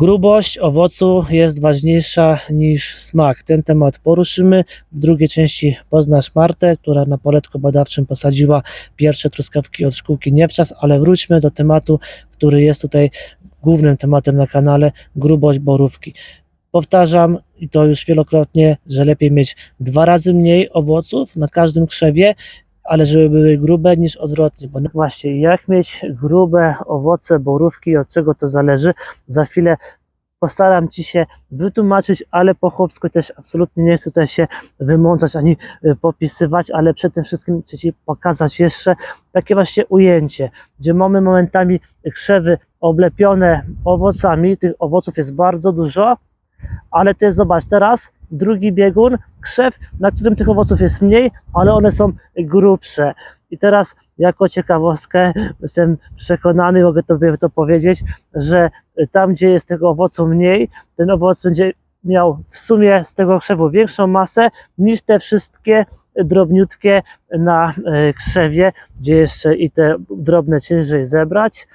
Grubość owocu jest ważniejsza niż smak. Ten temat poruszymy. W drugiej części poznasz Martę, która na poletku badawczym posadziła pierwsze truskawki od szkółki Niewczas, ale wróćmy do tematu, który jest tutaj głównym tematem na kanale, grubość borówki. Powtarzam i to już wielokrotnie, że lepiej mieć dwa razy mniej owoców na każdym krzewie, ale żeby były grube niż odwrotnie. Bo właśnie, jak mieć grube owoce borówki, od czego to zależy? Za chwilę postaram Ci się wytłumaczyć, ale po chłopsku też absolutnie nie chcę tutaj się wymącać ani y, popisywać, ale przede tym wszystkim chcę Ci pokazać jeszcze takie właśnie ujęcie, gdzie mamy momentami krzewy oblepione owocami, tych owoców jest bardzo dużo, ale jest, zobacz, teraz drugi biegun, krzew, na którym tych owoców jest mniej, ale one są grubsze. I teraz, jako ciekawostkę, jestem przekonany, mogę Tobie to powiedzieć, że tam, gdzie jest tego owocu mniej, ten owoc będzie miał w sumie z tego krzewu większą masę niż te wszystkie drobniutkie na e, krzewie, gdzie jeszcze i te drobne ciężej zebrać,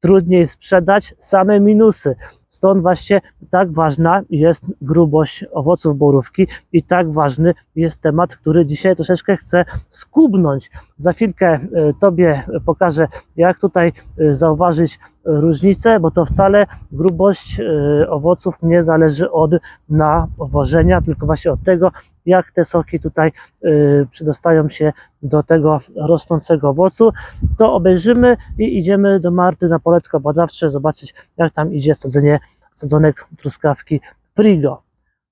trudniej sprzedać, same minusy. Stąd właśnie tak ważna jest grubość owoców borówki i tak ważny jest temat, który dzisiaj troszeczkę chcę skubnąć. Za chwilkę e, Tobie pokażę, jak tutaj e, zauważyć różnicę, bo to wcale grubość e, owoców nie zależy od nawożenia, tylko właśnie od tego, jak te soki tutaj przydostają się do tego rosnącego owocu. To obejrzymy i idziemy do Marty na poletko badawcze, zobaczyć, jak tam idzie sadzenie sadzonek truskawki Frigo.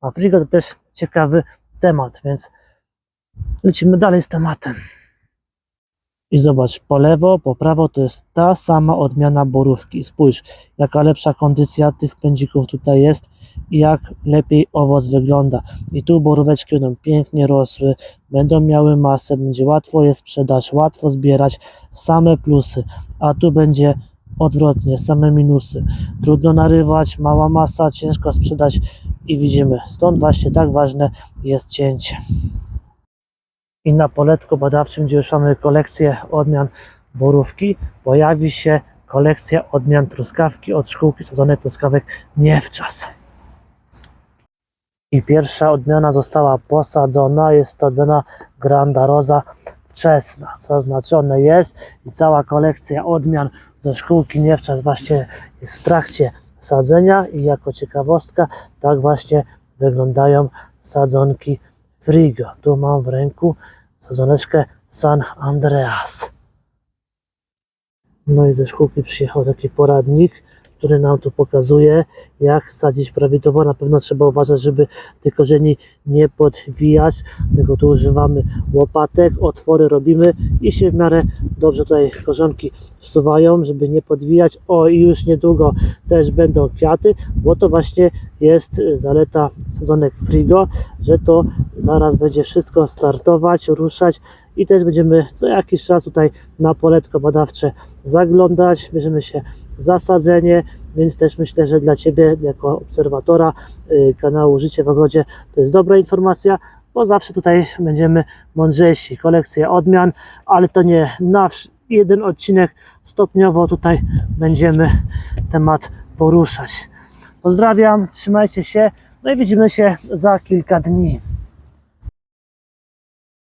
A Frigo to też ciekawy temat, więc lecimy dalej z tematem. I zobacz, po lewo, po prawo to jest ta sama odmiana borówki. Spójrz, jaka lepsza kondycja tych pędzików tutaj jest i jak lepiej owoc wygląda. I tu boróweczki będą pięknie rosły, będą miały masę, będzie łatwo je sprzedać, łatwo zbierać, same plusy. A tu będzie odwrotnie, same minusy. Trudno narywać, mała masa, ciężko sprzedać i widzimy. Stąd właśnie tak ważne jest cięcie. I na poletku badawczym, gdzie już mamy kolekcję odmian borówki, pojawi się kolekcja odmian truskawki od szkółki sadzonych truskawek Niewczas. I pierwsza odmiana została posadzona, jest to odmiana Granda Rosa wczesna, co oznaczone jest i cała kolekcja odmian ze szkółki Niewczas właśnie jest w trakcie sadzenia i jako ciekawostka tak właśnie wyglądają sadzonki Frigo. Tu mam w ręku sadzoneczkę San Andreas. No i ze szkółki przyjechał taki poradnik, który nam tu pokazuje, jak sadzić prawidłowo. Na pewno trzeba uważać, żeby tych korzeni nie podwijać, tylko tu używamy łopatek, otwory robimy i się w miarę dobrze tutaj korzonki wsuwają, żeby nie podwijać. O, i już niedługo też będą kwiaty, bo to właśnie jest zaleta sadzonek Frigo, że to zaraz będzie wszystko startować, ruszać i też będziemy co jakiś czas tutaj na poletko badawcze zaglądać, bierzemy się zasadzenie, więc też myślę, że dla Ciebie jako obserwatora y, kanału Życie w Ogrodzie to jest dobra informacja, bo zawsze tutaj będziemy mądrzejsi. Kolekcja odmian, ale to nie na jeden odcinek, stopniowo tutaj będziemy temat poruszać. Pozdrawiam, trzymajcie się, no i widzimy się za kilka dni.